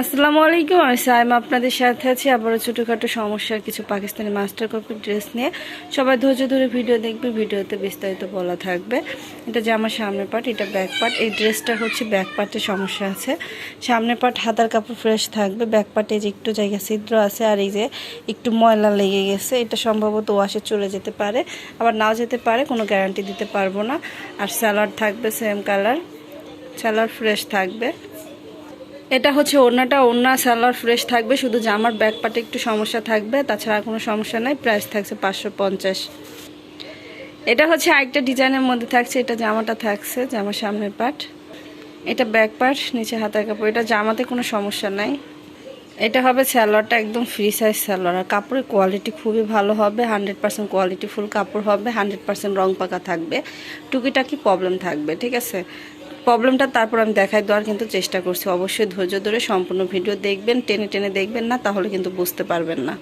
আসসালামু আলাইকুম, আমি সাইম আপনাদের সাথে আছি। আবারও ছোটোখাটো সমস্যার কিছু পাকিস্তানি মাস্টার কপি ড্রেস নিয়ে। সবাই ধৈর্য ধরে ভিডিও দেখবে, ভিডিওতে বিস্তারিত বলা থাকবে। এটা যে আমার সামনের পার্ট এটা ব্যাক পার্ট এই ড্রেসটা হচ্ছে ব্যাক পার্টে সমস্যা আছে। সামনের পার্ট হাতার কাপড় ফ্রেশ থাকবে। ব্যাক পার্টে যে একটু জায়গা ছিদ্র আছে আর এই যে একটু ময়লা লেগে গেছে, এটা সম্ভবত ওয়াশে চলে যেতে পারে। আবার নাও যেতে পারে, কোনো গ্যারান্টি দিতে পারব না। আর স্যালাড থাকবে সেম কালার স্যালাড ফ্রেশ থাকবে। এটা হচ্ছে ওড়নাটা, ওড়না, সালোয়ার ফ্রেশ থাকবে, শুধু জামার ব্যাক পার্টে একটু সমস্যা থাকবে, তাছাড়া কোনো সমস্যা নাই প্রাইস থাকছে পাঁচশো পঞ্চাশ। এটা হচ্ছে আরেকটা ডিজাইনের মধ্যে থাকছে, এটা জামাটা থাকছে, জামার সামনের পার্ট এটা ব্যাক পার্ট নিচে হাতার কাপড়, এটা জামাতে কোনো সমস্যা নাই। এটা হবে স্যালোয়ারটা একদম ফ্রি সাইজ স্যালোয়ার আর কাপড়ের কোয়ালিটি খুবই ভালো হবে হান্ড্রেড পার্সেন্ট কোয়ালিটি ফুল কাপড় হবে হান্ড্রেড পার্সেন্ট রং পাকা থাকবে, টুকিটাকি প্রবলেম থাকবে, ঠিক আছে? প্রবলেমটা, তারপর আমি দেখাই দেওয়ার কিন্তু চেষ্টা করছি। অবশ্যই ধৈর্য ধরে সম্পূর্ণ ভিডিও দেখবেন, টেনে টেনে দেখবেন না, তাহলে কিন্তু বুঝতে পারবেন না।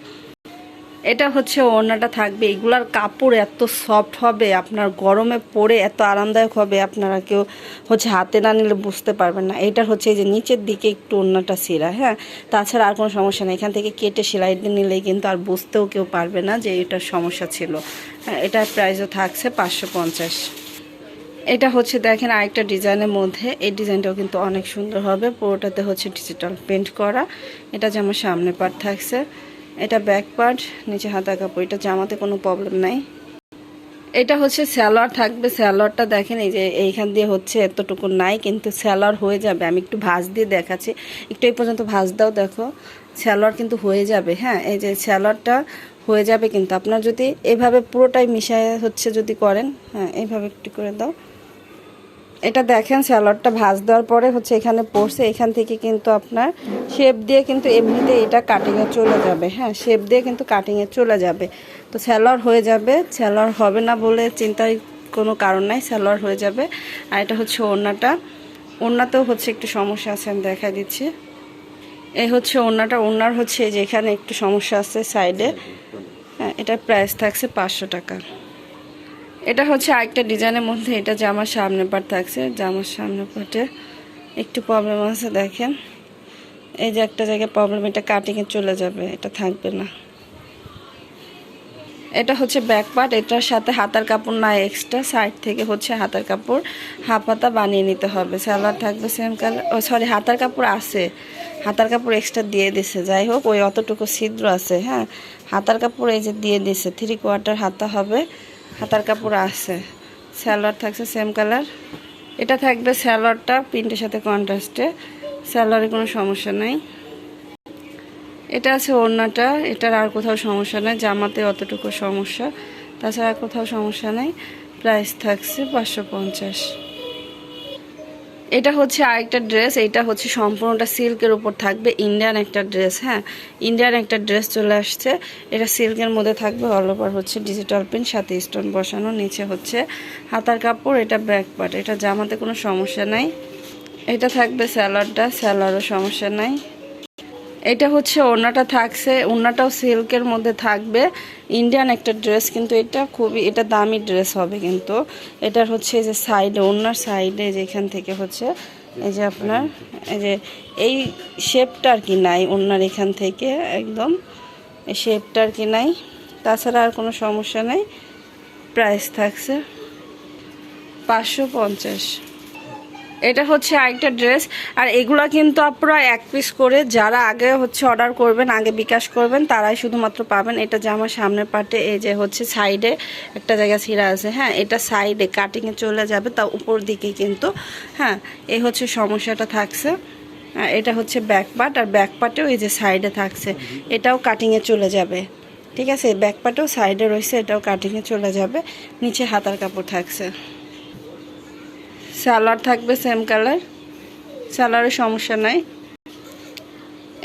এটা হচ্ছে ওড়নাটা থাকবে, এগুলার কাপড় এত সফট হবে, আপনার গরমে পরে এত আরামদায়ক হবে, আপনারা কেউ হচ্ছে হাতে না নিলে বুঝতে পারবেন না। এটার হচ্ছে এই যে নিচের দিকে একটু ওড়নাটা সিরা হ্যাঁ? তাছাড়া আর কোনো সমস্যা নেই, এখান থেকে কেটে সেলাই নিলেই কিন্তু আর বুঝতেও কেউ পারবে না যে এটার সমস্যা ছিল। হ্যাঁ এটার প্রাইসও থাকছে পাঁচশো পঞ্চাশ। এটা হচ্ছে দেখেন আরেকটা ডিজাইনের মধ্যে। এই ডিজাইনটাও কিন্তু অনেক সুন্দর হবে। পুরোটাতে হচ্ছে ডিজিটাল পেন্ট করা। এটা যেমন সামনে পার্ট থাকছে। এটা ব্যাক পার্ট নিচে হাতা কাপড়। এটা জামাতে কোনো প্রবলেম নাই। এটা হচ্ছে স্যালোয়ার থাকবে। স্যালোয়ারটা দেখেন, এই যে এইখান দিয়ে হচ্ছে এতটুকু নাই, কিন্তু স্যালোয়ার হয়ে যাবে। আমি একটু ভাজ দিয়ে দেখাচ্ছি। একটু এই পর্যন্ত ভাজ দাও, দেখো। স্যালোয়ার কিন্তু হয়ে যাবে হ্যাঁ? এই যে স্যালোয়ারটা হয়ে যাবে কিন্তু। আপনার যদি এভাবে পুরোটাই মিশায় হচ্ছে যদি করেন হ্যাঁ এইভাবে একটু করে দাও। এটা দেখেন, স্যালাডটা ভাজ দেওয়ার পরে হচ্ছে এখানে পড়ছে, এখান থেকে কিন্তু আপনার শেপ দিয়ে কিন্তু এমনিতে এটা কাটিংয়ে চলে যাবে। হ্যাঁ শেপ দিয়ে কিন্তু কাটিংয়ে চলে যাবে। তো স্যালোয়ার হয়ে যাবে স্যালোয়ার হবে না বলে চিন্তার কোনো কারণ নাই স্যালোয়ার হয়ে যাবে। আর এটা হচ্ছে ওড়নাটা। ওড়নাতেও হচ্ছে একটু সমস্যা আছে, আমি দেখা দিচ্ছি। এই হচ্ছে ওড়নাটা, ওড়নার হচ্ছে যে এখানে একটু সমস্যা আছে সাইডে হ্যাঁ এটার প্রাইস থাকছে পাঁচশো টাকা। এটা হচ্ছে আরেকটা ডিজাইনের মধ্যে, এটা জামার সামনে পাট থাকছে, জামার সামনে পাটে একটু প্রবলেম আছে, দেখেন। এই যে একটা জায়গায় প্রবলেম এটা কাটিংয়ে চলে যাবে, এটা থাকবে না। এটা হচ্ছে ব্যাক পার্ট এটার সাথে হাতার কাপড় না এক্সট্রা সাইড থেকে হচ্ছে হাতার কাপড়, হাফ হাতা বানিয়ে নিতে হবে। সালোয়ার থাকবে সেম কালার ও সরি হাতার কাপড় আছে। হাতার কাপড় এক্সট্রা দিয়ে দিছে, যাই হোক, ওই অতটুকু ছিদ্র আছে হ্যাঁ? হাতার কাপড় এই যে দিয়ে দিছে থ্রি কোয়ার্টার হাতা হবে। হাতার কাপড় আছে। স্যালোয়ার থাকছে সেম কালার এটা থাকবে স্যালোয়ারটা প্রিন্টের সাথে কন্ট্রাস্টে স্যালোয়ারে কোনো সমস্যা নাই। এটা আছে ওড়নাটা। এটার আর কোথাও সমস্যা নেই। জামাতে অতটুকু সমস্যা। তাছাড়া কোথাও সমস্যা নেই। প্রাইস থাকছে পাঁচশো পঞ্চাশ। এটা হচ্ছে আরেকটা ড্রেস, এটা হচ্ছে সম্পূর্ণটা সিল্কের উপর থাকবে ইন্ডিয়ান একটা ড্রেস হ্যাঁ? ইন্ডিয়ান একটা ড্রেস চলে আসছে, এটা সিল্কের মধ্যে থাকবে অল ওভার হচ্ছে ডিজিটাল প্রিন্ট সাথে স্টোন বসানো, নিচে হচ্ছে হাতার কাপড়, এটা ব্যাক পার্ট এটা জামাতে কোনো সমস্যা নাই। এটা থাকবে স্যালাডটা স্যালারও সমস্যা নাই। এটা হচ্ছে ওড়নাটা থাকছে, ওড়নাটাও সিল্কের মধ্যে থাকবে। ইন্ডিয়ান একটা ড্রেস কিন্তু এটা খুবই, এটা দামি ড্রেস হবে কিন্তু। এটার হচ্ছে যে সাইডে ওড়নার সাইডে যেখান থেকে হচ্ছে, এই যে আপনার, এই যে এই শেপটা আর কি নাই ওড়নার এখান থেকে একদম। এই শেপটা আর কি নাই। তাছাড়া আর কোনো সমস্যা নেই। প্রাইস থাকছে পাঁচশো পঞ্চাশ। এটা হচ্ছে আরেকটা ড্রেস। আর এগুলা কিন্তু আপনারা এক পিস করে যারা আগে হচ্ছে অর্ডার করবেন আগে বিকাশ করবেন তারাই শুধুমাত্র পাবেন। এটা যে আমার সামনের পার্টে এই যে হচ্ছে সাইডে একটা জায়গা ছিঁড়া আছে হ্যাঁ এটা সাইডে কাটিংয়ে চলে যাবে তা উপর দিকে কিন্তু হ্যাঁ এই হচ্ছে সমস্যাটা থাকছে। হ্যাঁ, এটা হচ্ছে ব্যাক পার্ট আর ব্যাক পার্টেও এই যে সাইডে থাকছে এটাও কাটিংয়ে চলে যাবে। ঠিক আছে ব্যাক পার্টেও সাইডে রয়েছে এটাও কাটিংয়ে চলে যাবে নিচে হাতার কাপড় থাকছে। সালোয়ার থাকবে সেম কালার সালোয়ারের সমস্যা নাই।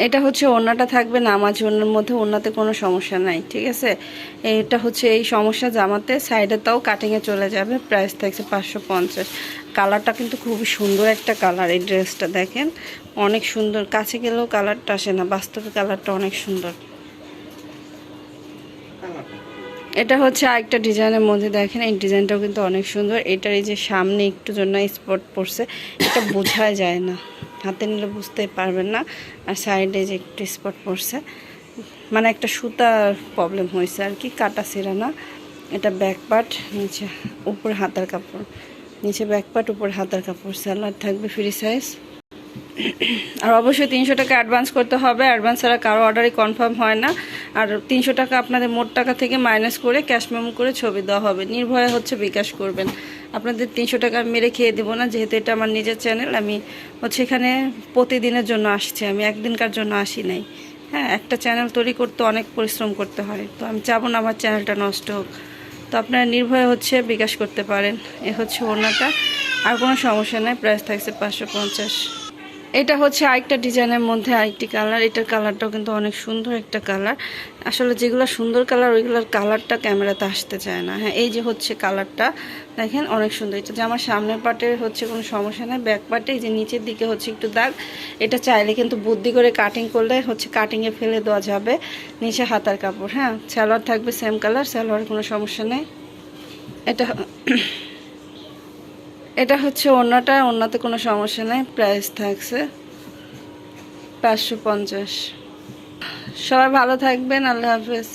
এটা হচ্ছে ওড়নাটা থাকবে নামাজ ওনার মধ্যে, ওড়নাতে কোনো সমস্যা নাই, ঠিক আছে? এটা হচ্ছে এই সমস্যা জামাতে সাইডে তাও কাটিংয়ে চলে যাবে প্রাইস থাকছে পাঁচশো পঞ্চাশ। কালারটা কিন্তু খুবই সুন্দর একটা কালার এই ড্রেসটা দেখেন? অনেক সুন্দর, কাছে গেলেও কালারটা আসে না, বাস্তবে কালারটা অনেক সুন্দর। এটা হচ্ছে আরেকটা ডিজাইনের মধ্যে দেখেন, এই ডিজাইনটাও কিন্তু অনেক সুন্দর। এটার এই যে সামনে একটু জন্য স্পট পড়ছে, এটা বোঝাই যায় না। হাতে নিলে বুঝতেই পারবেন না, আর সাইডে যে একটু স্পট পড়ছে। মানে একটা সুতার প্রবলেম হয়েছে আর কি, কাটা ছিঁড়া না। এটা ব্যাক পার্ট নিচে উপরে হাতার কাপড়। নিচে ব্যাক পার্ট উপরে হাতার কাপড়। স্যালাড থাকবে ফ্রি সাইজ আর অবশ্যই তিনশো টাকা অ্যাডভান্স করতে হবে। অ্যাডভান্স ছাড়া কারও অর্ডারই কনফার্ম হয় না। আর তিনশো টাকা আপনাদের মোট টাকা থেকে মাইনাস করে ক্যাশ মেমো করে ছবি দেওয়া হবে। নির্ভয়ে হচ্ছে বিকাশ করবেন। আপনাদের তিনশো টাকা মেরে খেয়ে দেবো না, যেহেতু এটা আমার নিজের চ্যানেল আমি হচ্ছে এখানে প্রতিদিনের জন্য আসছি, আমি একদিনকার জন্য আসি নাই। হ্যাঁ একটা চ্যানেল তৈরি করতে অনেক পরিশ্রম করতে হয়, তো আমি চাবো না আমার চ্যানেলটা নষ্ট হোক। তো আপনারা নির্ভয়ে হচ্ছে বিকাশ করতে পারেন, এ হচ্ছে ওনাটা আর কোনো সমস্যা নাই প্রাইস থাকছে পাঁচশো পঞ্চাশ। এটা হচ্ছে আরেকটা ডিজাইনের মধ্যে আরেকটি কালার। এটার কালারটাও কিন্তু অনেক সুন্দর একটা কালার। আসলে যেগুলো সুন্দর কালার, ওইগুলোর কালারটা ক্যামেরাতে আসতে চায় না। হ্যাঁ এই যে হচ্ছে কালারটা, দেখেন অনেক সুন্দর। এটা যে আমার সামনের পাটে হচ্ছে কোনো সমস্যা নেই, ব্যাক পার্টে যে নিচের দিকে হচ্ছে একটু দাগ, এটা চাইলে কিন্তু বুদ্ধি করে কাটিং করলে হচ্ছে কাটিংয়ে ফেলে দেওয়া যাবে। নিচে হাতার কাপড় হ্যাঁ সালোয়ার থাকবে সেম কালার সালোয়ার কোনো সমস্যা নেই। এটা এটা হচ্ছে অন্যটা অন্যতে কোনো সমস্যা নেই প্রাইস থাকছে পাঁচশো পঞ্চাশ। সবাই ভালো থাকবেন, আল্লাহ হাফেজ।